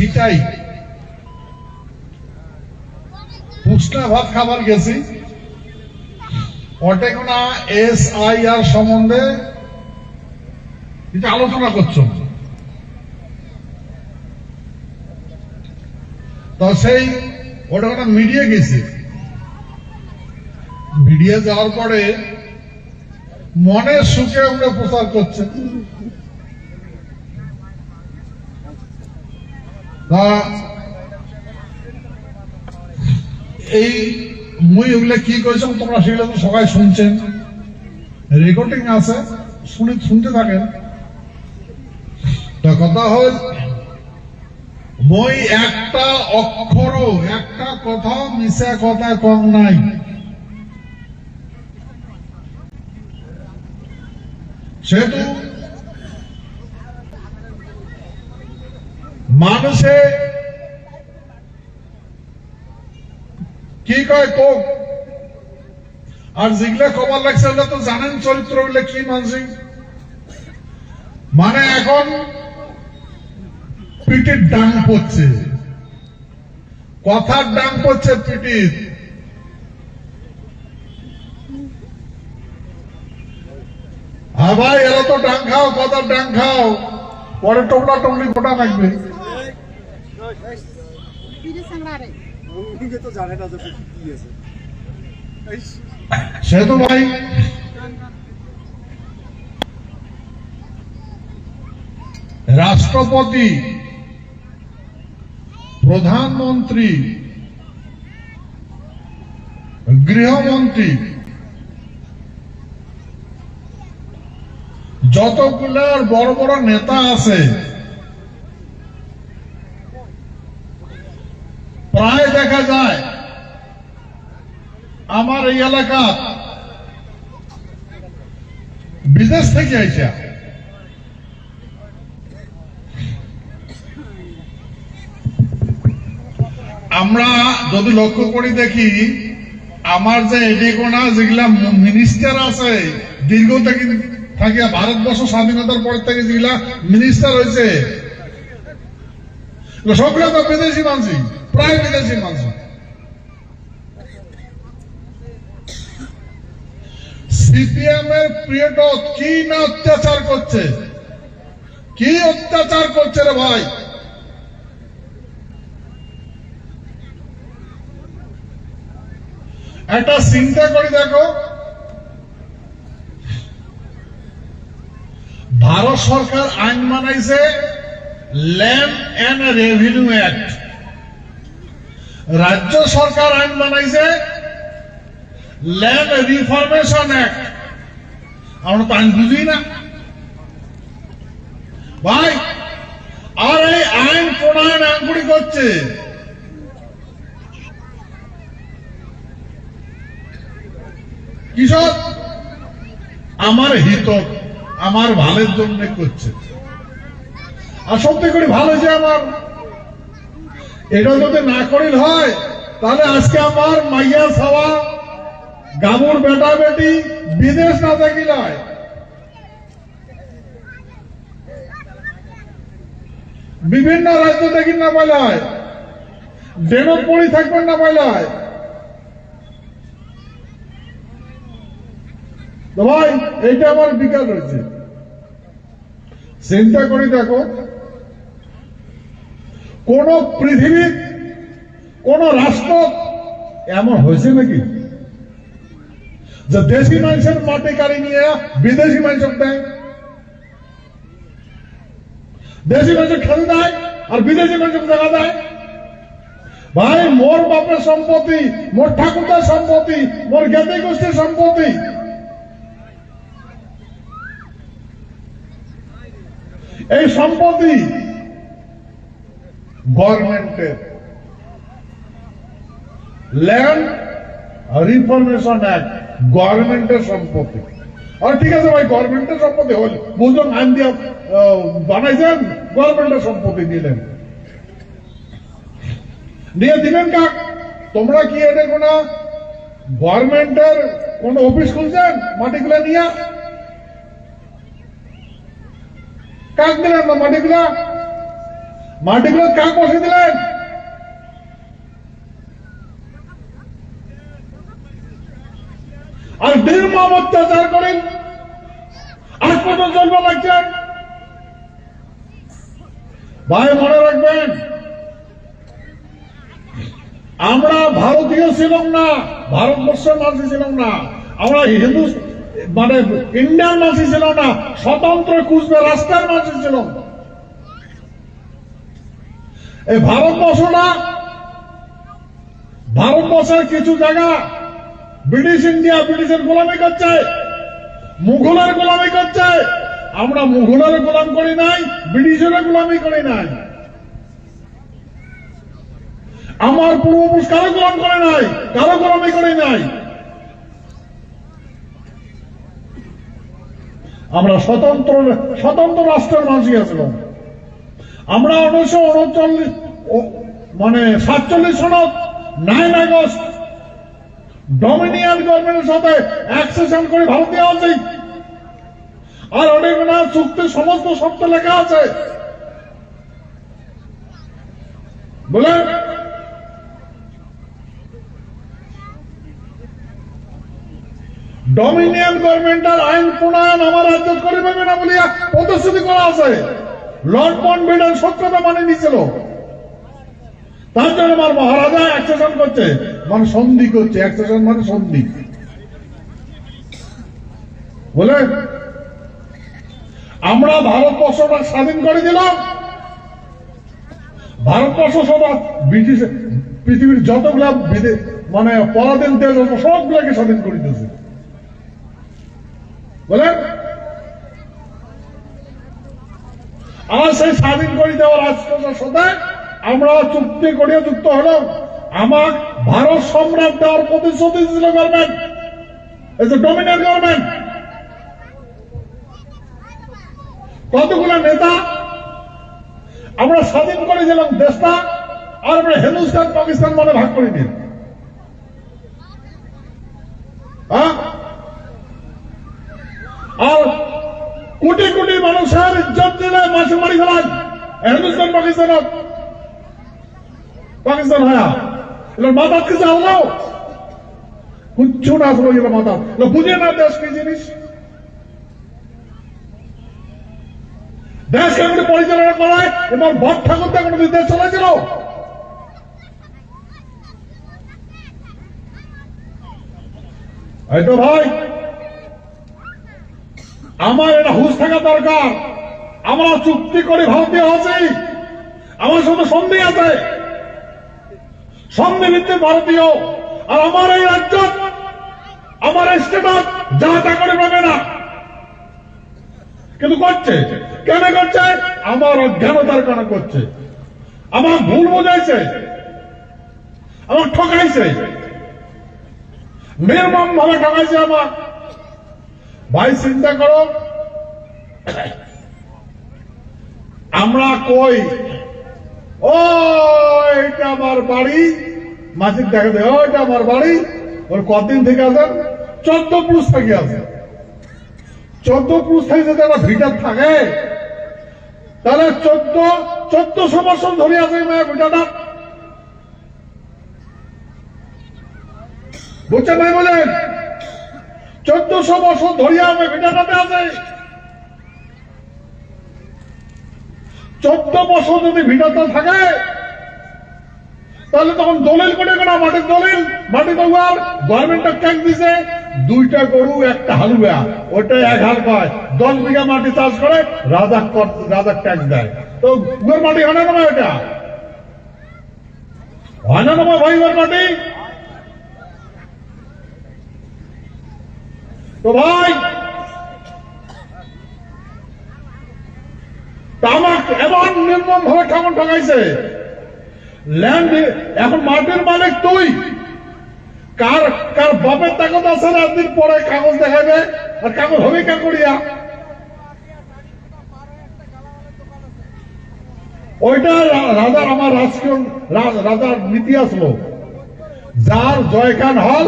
ছিটাই পুষ্টা ভাত, খাবার গেছি। অটেকোনা, এস আই আর সম্বন্ধে আলোচনা করছ। তো সেই ওটা ওটা মিডিয়া গেছে। মিডিয়া যাওয়ার পরে মনের সুখে ওরা প্রচার করছে তা এই মুই ওগুলো কি করেছিলাম তোমরা সেগুলো তো সবাই শুনছেন। রেকর্ডিং আছে, শুনে শুনতে থাকেন। তা কথা হল, মই একটা অক্ষর একটা কথা মিশা কথা কম নাই। সেহেতু মানুষে কি কয় কোক আর যেগুলা কবার লাগছে তো জানেন চরিত্রগুলো কি মানসিক? মানে এখন পিটির ডাং পড়ছে। কথার ডাং পড়ছে পিটির। আবার এরা তো ডাং খাও, কথার ডাং খাও। পরে টোপলা টপলি গোটা অনেকে রাষ্ট্রপতি প্রধানমন্ত্রী গৃহমন্ত্রী যতগুলো বড় বড় নেতা আছে প্রায় দেখা যায় আমার এই এলাকা। বিদেশ থেকে আইসা। আমরা যদি লক্ষ্য করি দেখি, আমার যে এডিকোনা যেগুলা মিনিস্টার আছে, দীর্ঘ থেকে থাকিয়া ভারতবর্ষ স্বাধীনতার পর থেকে যেগুলা মিনিস্টার হয়েছে, সবগুলো তো বিদেশি মানসি প্রায় বিদেশি মানসি সিপিএম এর কি না অত্যাচার করছে? কি অত্যাচার করছে রে ভাই? একটা চিন্তা করে দেখো। ভারত সরকার আইন বানাইছে ল্যান্ড এন্ড রেভিনিউ অ্যাক্ট। রাজ্য সরকার আইন বানাইছে ল্যান্ড রিফরমেশন অ্যাক্ট আমরা তো আইন বুঝি না ভাই আর এই আইন প্রণয়ন আঙ্গুড়ি করছে। কৃষক আমার হিত, আমার ভালোর জন্য করছে। আর সত্যি করে ভালো যে আমার। এটা যদি না করিল হয়, তাহলে আজকে আমার মাইয়া সাওয়া গামুর বেটা বেটি বিদেশ না থাকিলায় বিভিন্ন রাজ্য দেখি না পাইলায়। ডেনত পড়ি থাকবেন না পাইলায়। ভাই, এইটা আমার বিকাল রয়েছে চিন্তা করে দেখো, কোন পৃথিবীর কোন রাষ্ট্র এমন হয়েছে নাকি? যে দেশি মানুষের মাটি কাড়ি নিয়ে বিদেশি মানুষের দেয় দেশি মানুষের খেতে দেয় আর বিদেশি মানুষের দেখা দেয় ভাই মোর বাপের সম্পত্তি মোর ঠাকুরদার সম্পত্তি মোর জ্ঞাতি গোষ্ঠীর সম্পত্তি এই সম্পত্তি গভর্নমেন্টের ল্যান্ড রিফরমেশন অ্যাক্ট গভর্নমেন্টের সম্পত্তি। আর ঠিক আছে ভাই, গভর্নমেন্টের সম্পত্তি হল বুঝলাম আইন দিয়ে বানাইছেন, গভর্নমেন্টের সম্পত্তি দিলেন দিয়ে দিবেন কাক? তোমরা কি এটা কোন গভর্নমেন্টের কোন অফিস খুলছেন, মাটিগুলো নিয়ে? কাক দিলেন না মাটিগুলা? মাটিগুলো কাক বসে দিলেন? আর নির্মম অত্যাচার করেন। আজ পর্যন্ত জন্ম লাগছেন? ভাই, মনে রাখবেন, আমরা ভারতীয় ছিলাম না, ভারতবর্ষের মানুষ ছিলাম না, আমরা হিন্দু মানে ইন্ডিয়ান মানুষ ছিলাম না, স্বতন্ত্র কুচবে রাস্তার মানুষ ছিলাম। এই ভারতবর্ষ না ভারতবর্ষের কিছু জায়গা ব্রিটিশ ইন্ডিয়া ব্রিটিশের গোলামি করছে। মুঘলের গোলামি করছে। আমরা মুঘলের গোলাম করি নাই, ব্রিটিশের গোলামি করি নাই। আমার পূর্বপুরুষ কারও গোলাম করে নাই, কারও গোলামি করে নাই। আমরা স্বতন্ত্র স্বতন্ত্র রাষ্ট্রের মানুষই আসলাম আমরা উনিশশো উনচল্লিশ মানে সাতচল্লিশ সনত নাইন আগস্ট ডমিনিয়ন গভর্নমেন্টের সাথে অ্যাক্সেশন করে ভারত দেওয়া আর অনেক না চুক্তি সমস্ত শব্দ লেখা আছে। বলে? ডমিনিয়ন গভর্নমেন্টের আইন প্রণয়ন আমার রাজ্য করিবে না বলিয়া প্রতিশ্রুতি করা আছে। লর্ড মন্টবেডেন সত্যতা মানে নিয়েছিল। তার জন্য আমার মহারাজা অ্যাক্সেশন করছে। মানে সন্ধি করছে অ্যাক্সেশন মানে সন্ধি বলে আমরা ভারতবর্ষটা স্বাধীন করে দিলাম। ভারতবর্ষ সদা ব্রিটিশ পৃথিবীর যতগুলা মানে পরাধীন দেশ সবগুলাকে স্বাধীন করে দিয়েছে। বলেন? আর সেই স্বাধীন করে দেওয়ার রাষ্ট্রের সাথে আমরা চুক্তি করিয়ে যুক্ত হলাম। আমার ভারত সম্রাট দেওয়ার প্রতিশ্রুতি ছিল গভর্নমেন্ট এই যে ডমিনেন্ট গভর্নমেন্ট কতগুলো নেতা আমরা স্বাধীন করে দিলাম দেশটা, আর আমরা হিন্দুস্তান পাকিস্তান মনে ভাগ করে দিন হ্যাঁ? আর কোটি কোটি মানুষের ইজ্জত দিলে মাসে মারি ফেলান হিন্দুস্তান পাকিস্তান পাকিস্তান হয়া এগুলোর মাথা কিছু আল্লাহ কিচ্ছু না আসলো এগুলো মাথা বুঝে না দেশ কি জিনিস দেশ কেমন পরিচালনা করায় এবং ভট ঠাকুর কোনো দেশ চলেছিল এই ভাই আমার এটা হুশ থাকা দরকার। আমরা চুক্তি করে, ভারতীয় আছি। আমার সাথে সন্ধি আছে। ভিত্তিক ভারতীয় আর আমার এই রাজ্য আমার স্টেটাস যা তা করে পাবে না। কিন্তু করছে। কেন করছে? আমার অজ্ঞানতার কারণে করছে। আমার ভুল বোঝাইছে। আমার ঠকাইছে। নির্মম ভাবে ঠকাইছে আমার। ভাই, চিন্তা করো। আমরা কই? ও এটা আমার বাড়ি। মাসিক দেখা দেয় ও, এটা আমার বাড়ি। ওর কতদিন থেকে আছেন চোদ্দ পুরুষ থেকে আছে। চোদ্দ পুরুষ থেকে যদি একটা ভিটার থাকে, তাহলে চোদ্দ, চোদ্দশো বছর ধরে আছে মেয়ে ভিটাটা। বুঝছেন ভাই বলেন? চোদ্দশো বছর ধরিয়া আমি ভিটাটাতে আছে। চোদ্দ বছর যদি ভিটাতে থাকে, তাহলে তখন দলিল করে কেনা? মাটির দলিল মাটি দেওয়ার গভর্নমেন্টের ট্যাক্স দিছে, দুইটা গরু, একটা হালুয়া ওটা এক হাল পায়। দশ বিঘা মাটি চাষ করে রাজা কর- রাজা ট্যাক্স দেয়। তো উগের মাটি হয় না এটা? হয় না নয় ভাই উগের মাটি? তো ভাই তামাক এমন নির্মম ভাবে ঠাকুর ঠকাইছে। ল্যান্ড এখন মাটির মালিক তুই। কার কার বাপের আছে না একদিন পরে কাগজ দেখাবে আর কাগজ হবে করিয়া? ওইটা রাজার আমার রাজকীয় রাজার নীতি আসলো। যার জয়খান হল,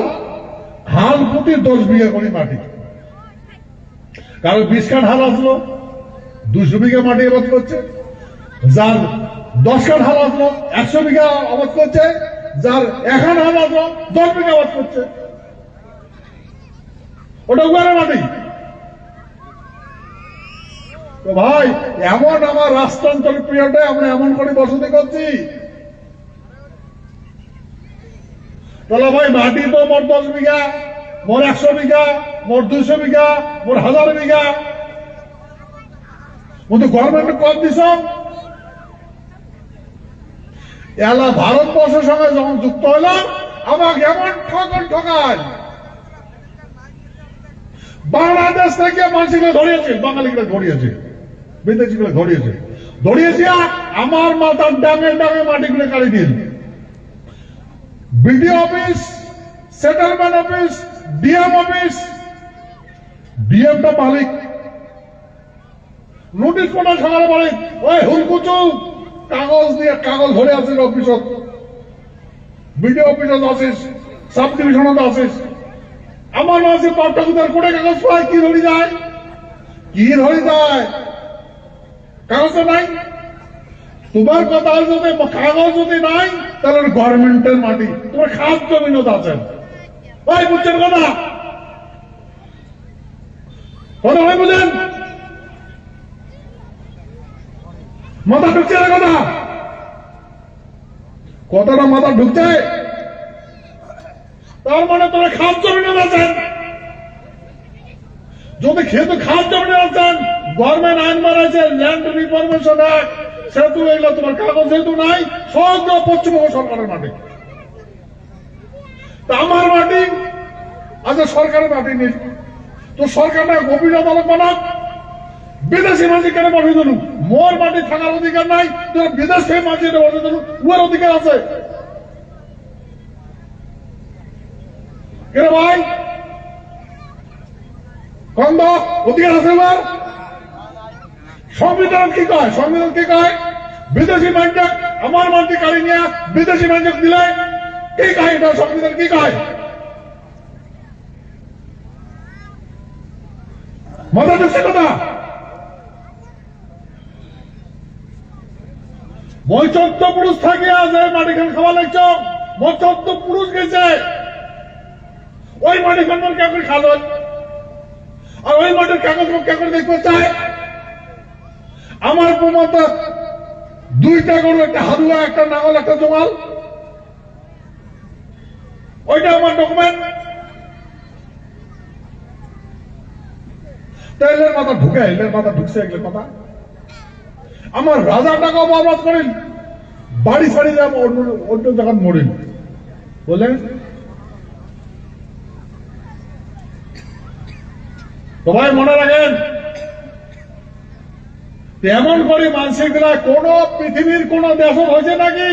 হাল প্রতি দশ বিঘা করে মাটি। কারও বিশ খান হাল আসলো। দুশো বিঘা মাটি এবার করছে, যার দশ কাঠ হাল আসলো একশো বিঘা আবাদ করছে, যার এখন হাল আসলো দশ বিঘা আবাদ করছে। ওটা উগারে মাটি। তো ভাই, এমন আমার রাষ্ট্রান্তর পিরিয়ডে আমরা এমন করে বসতি করছি। তাহলে ভাই, মাটি তো মোট দশ বিঘা, মোর একশো বিঘা, মোর দুইশো বিঘা, মোর হাজার বিঘা কিন্তু গভর্নমেন্ট কম দিছ? এলা ভারতবর্ষের সঙ্গে যখন যুক্ত হলাম আমাকে এমন ঠকন ঠকায় বাংলাদেশ থেকে মানুষকে ধরিয়েছে, বাঙালিকে ধরিয়েছে বিদেশিগুলো ধরিয়েছে। ধরিয়েছে আমার মাথার ডাঙে ডাঙে মাটিগুলো কাড়ি দিয়েছে। BDO office, settlement office, DM office, ডিএমটা মালিক। নোটিশ পাঠায় সকালে বলে, ওই হুলকুচু, কাগজ দিয়ে কাগজ ধরে আছিস অফিসত বিডিও অফিসত আছিস সাব ডিভিশনত আছিস। আমার মাঝে পাঠ্যকুতার কোটে কাগজ পায়, কি ধরি যায়? কি ধরি যায়? কাগজ নাই। তোমার কথা যদি কাগজ যদি নাই, তাহলে গভর্নমেন্টের মাটি, তোমার খাত জমিনত আছেন ভাই বুঝছেন কথা? কথা ভাই বুঝেন? মাথা ঢুকছে না কথা? কথাটা মাথা ঢুকছে? তার মানে তোরা খাত জমিনত আছেন যদি খেতে খাত জমিনে আছেন গভর্নমেন্ট আইন বানাইছে ল্যান্ড রিফরমেশন অ্যাক্ট সেহেতু এগুলো তোমার কাগজ যেহেতু নাই, সমগ্র পশ্চিমবঙ্গ সরকারের মাটি। তা আমার মাটি আচ্ছা সরকারের মাটি নেই। তো সরকার না আদালত বানাক। বিদেশি মাঝি কেন পাঠিয়ে দিল? মোর মাটি থাকার অধিকার নাই, তোর বিদেশ থেকে মাঝি পাঠিয়ে দিল? উয়ার অধিকার আছে। কেন ভাই? কন্দ, অধিকার আছে এবার সংবিধান কি কয়? সংবিধান কি কয়? বিদেশি ব্যাংকক আমার মানটি কাড়ি নিয়ে বিদেশি ব্যাংকক দিলে কি কয় এটা সংবিধান কি কয়? মজা ঢুকছে কথা? মই পুরুষ থাকে আছে মাটি খান খাওয়া লাগছ। মই পুরুষ গেছে। ওই মাটি খান কে করে খালো আর ওই মাটির কাগজ কে করে দেখতে চায়। আমার প্রমত দুইটা গরু, একটা হাদুয়া একটা নাঙল, একটা জমাল। ওইটা আমার ডকুমেন্ট। তেলের মাথা ঢুকে, এলের মাথা ঢুকছে, এগুলোর মাথা আমার রাজা টাকা বরবাদ করেন। বাড়ি ছাড়ি যাব, অন্য অন্য জায়গায় মরেন। বললেন, সবাই মনে রাখেন এমন করে মানসিকরা কোন পৃথিবীর কোন দেশ হয়েছে নাকি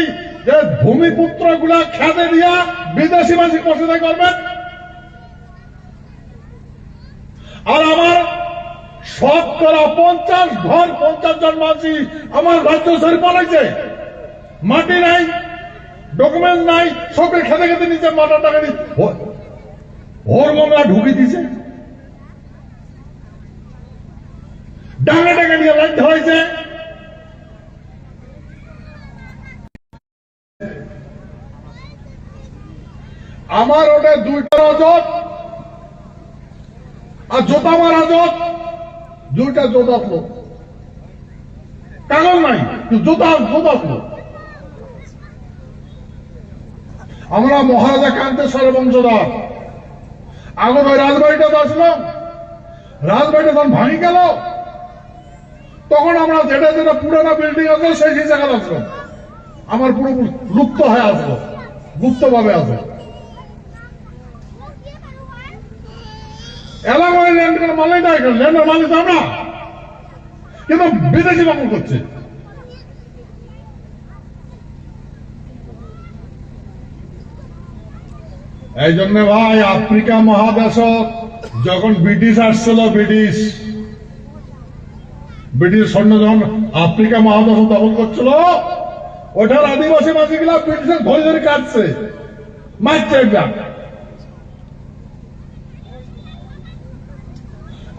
যে ভূমিপুত্রগুলা খেতে দিয়া বিদেশি মানসিক বসে করবেন আর আমার শতকরা পঞ্চাশ ঘর পঞ্চাশ জন মানসি আমার রাজ্য ছেড়ে পালাইছে। মাটি নাই ডকুমেন্ট নাই, সবকে খেতে খেতে নিচে মাটার টাকা ওর মামলা ঢুকে দিছে ডাঙা ডাঙা নিয়ে লাইন ধরাইছে আমার ওটা দুইটা রাজত আর জোতা রাজত দুইটা জোতা লোক কাগজ নাই জোতা জোতা লোক আমরা মহারাজা কান্তেশ্বরের বংশধর আগুন ওই রাজবাড়িটা আসলাম রাজবাড়িটা তখন ভাঙি গেল, তখন আমরা যেটা যেটা পুরানো বিল্ডিং আছে, সেই সেই জায়গায় আসলাম। আমার পুরো লুপ্ত হয়ে আসলো গুপ্ত ভাবে আসলো। এলাকায় ল্যান্ড করে মালিক ল্যান্ডের মালিক আমরা। কিন্তু বিদেশি দখল করছে এই জন্য ভাই আফ্রিকা মহাদেশ যখন ব্রিটিশ আসছিল, ব্রিটিশ ব্রিটিশ সৈন্য যখন আফ্রিকা মহাদেশ দখল করছিল ওটার আদিবাসী মাঝিগুলা ব্রিটিশের ধরে ধরে কাটছে। মারছে এটা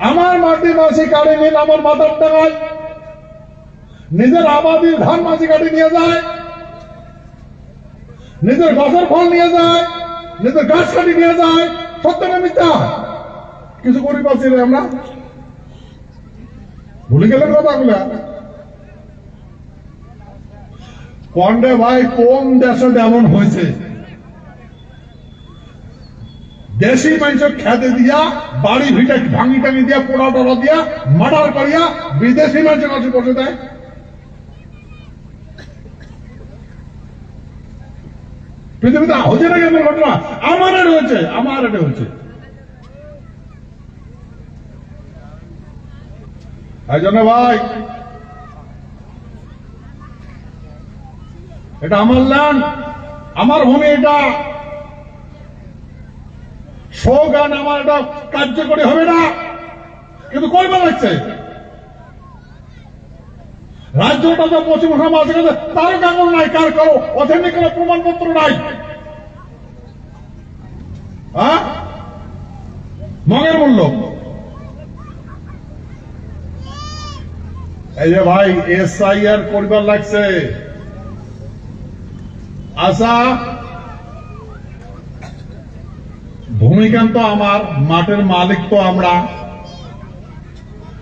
আমার মাটি মাসি কাড়ে নিন, আমার মাথার টাকায় নিজের আবাদি ধান মাঝি কাটি নিয়ে যায়। নিজের গাছের ফল নিয়ে যায়। নিজের গাছ কাটি নিয়ে যায়। সত্য মিথ্যা? কিছু করি পাচ্ছি না আমরা। ভুলে গেলেন কথাগুলো। কন্ডে ভাই, কোন দেশে এমন হয়েছে? দেশি মানুষ খেতে দিয়া, বাড়ি ভিটে ভাঙি টাঙি দিয়া, পোড়া টোড়া দিয়া, মার্ডার করিয়া বিদেশি মানুষের কাছে বসে দেয়। পৃথিবীতে হচ্ছে না কেমন ঘটনা? আমার এটা হচ্ছে আমার এটা হচ্ছে ভাই, এটা আমার ল্যান্ড আমার ভূমি এটা। স্লোগান আমার এটা কার্যকরী হবে না। কিন্তু করবে লাগছে রাজ্যটা তো পশ্চিম আছে তারও কাগজ নাই, কার কারও অথেন্টিক কোনো প্রমাণপত্র নাই। হ্যাঁ? মগের মূল্য। এই যে ভাই, এসআইআর করবার লাগছে। আশা ভূমিকান তো আমার, মাঠের মালিক তো আমরা।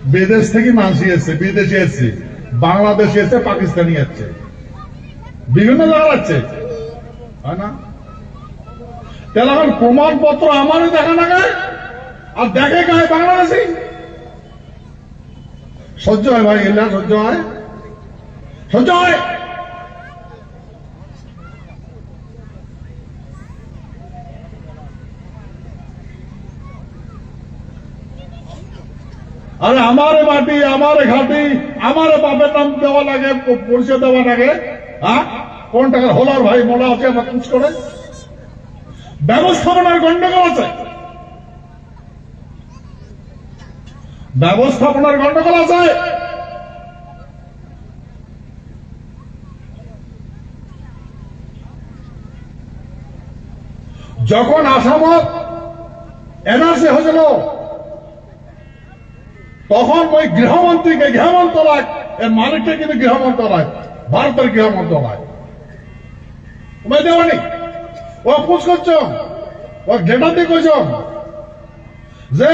বিদেশ থেকে মানসি এসছে, বিদেশে এসছে। বাংলাদেশে এসছে পাকিস্তানি যাচ্ছে বিভিন্ন জায়গা যাচ্ছে হয় না? তাহলে এখন প্রমাণপত্র আমারই দেখা না গায়ে? আর দেখে গায়ে বাংলাদেশি? সহ্য হয় ভাই এলা সহ্য হয়? সহ্য হয়? আরে আমারে মাটি, আমারে ঘাটি, আমারে বাপের নাম দেওয়া লাগে, পরিচয় দেওয়া লাগে হ্যাঁ? কোন টাকার হলার ভাই মনে আছে, আমার কুচ করে। ব্যবস্থাপনার গন্ডগোল আছে। ব্যবস্থাপনার গন্ডগোল আছে। যখন আসামত এনআরসি হয়েছিল তখন ওই গৃহমন্ত্রীকে গৃহমন্ত্রণালয় এর মালিকটা কিন্তু গৃহমন্ত্রণালয় ভারতের গৃহমন্ত্রণালয় তোমায় দেওয়ানি ও পুষ করছ? ও গেটাতে কইছ? যে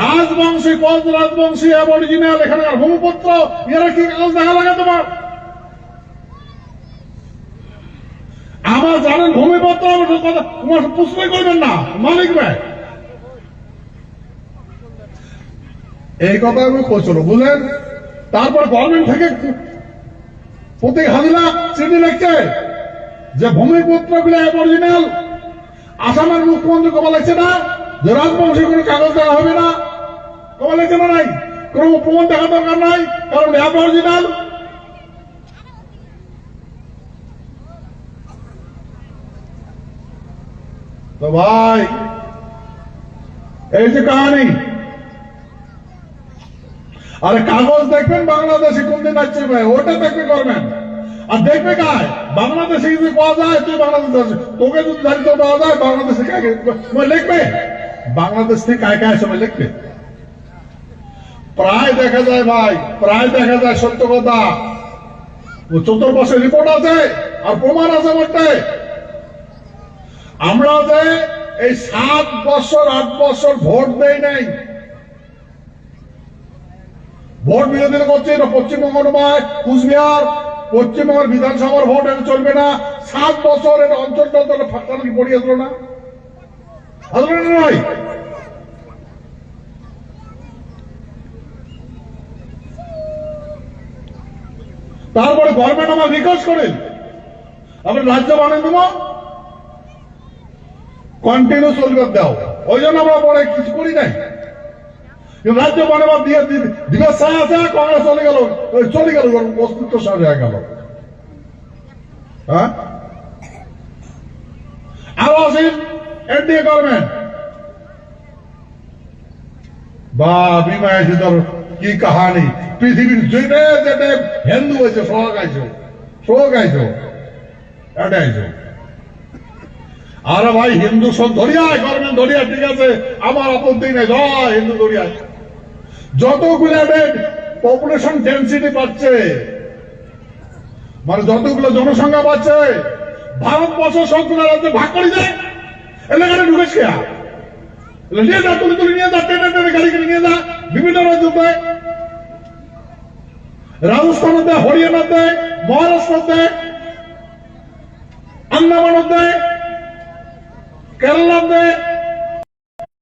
রাজবংশী পদ রাজবংশী অরিজিনাল এখানকার ভূমিপত্র এরা কি কাগজ দেখা লাগে তোমার? আমার জানেন ভূমিপত্র তোমার প্রশ্নই করবেন না, মালিক ভাই। এই কথা আমি কইছিল বুঝলেন? তারপর গভর্নমেন্ট থেকে প্রতি হাজিরা চিঠি লিখছে যে ভূমিপুত্রগুলো অরিজিনাল আসামের মুখ্যমন্ত্রী কবা লাগছে না, যে রাজবংশী কোনো কাগজ দেওয়া হবে না। কবা লাগছে না নাই? কোনো প্রমাণ দেখা দরকার নাই, কারণ অ্যাপ অরিজিনাল তো ভাই, এই যে কাহানি আরে কাগজ দেখবেন বাংলাদেশে কোন দিন আসছে ভাই? ওটা দেখবে করবেন আর দেখবে কায় বাংলাদেশে যদি পাওয়া যায়, তুই বাংলাদেশ তোকে যদি দাঁড়িয়ে পাওয়া যায়, বাংলাদেশে লিখবে? বাংলাদেশ থেকে কায় কায় সময় লিখবে? প্রায় দেখা যায় ভাই, প্রায় দেখা যায় সত্য কথা। চতুর্পাশে রিপোর্ট আছে, আর প্রমাণ আছে বলতে আমরা যে এই সাত বছর, আট বছর ভোট দেই নাই ভোট বিরোধিতা করছে, এটা পশ্চিমবঙ্গ নয়, কুচবিহার। পশ্চিমবঙ্গের বিধানসভার ভোট এটা চলবে না। সাত বছর এটা অঞ্চলটা তাহলে ফাঁকা কি পড়িয়ে আসলো না? তারপরে গভর্নমেন্ট আমার রিকোয়েস্ট করেন আমরা রাজ্য বানিয়ে দেবো। কন্টিনিউ চলবে দাও। ওই জন্য আমরা পরে কিছু করি নাই। রাজ্য বানাবার দিয়ে দি- দিবস ছায়া আছে, কংগ্রেস চলে গেল চলে গেল অস্তিত্ব শেষ হয়ে গেল। হ্যাঁ? আরও আসেন, এনডিএ গভর্নমেন্ট। বা তোর কি কাহানি? পৃথিবীর যেটা যেটা হিন্দু হয়েছে, সহগ আইছো সহগ আইছো, এটা আরে ভাই, হিন্দু সব ধরিয়ায়, গভর্নমেন্ট ধরিয়া ঠিক আছে, আমার আপত্তি নেই, জয় হিন্দু ধরিয়ায়। যতগুলো বেড পপুলেশন ডেন্সিটি পাচ্ছে মানে যতগুলো জনসংখ্যা বাড়ছে, ভারতবর্ষ সবগুলো রাজ্যে ভাগ করে দেয় এলাকাটা ঢুকেছ নিয়ে যা, তুলে তুলে নিয়ে যা, টেনে টেনে গাড়ি করে নিয়ে যা, বিভিন্ন রাজ্য দেয় রাজস্থানে দেয় হরিয়ানা দেয় মহারাষ্ট্র দেয় আন্দামান দেয়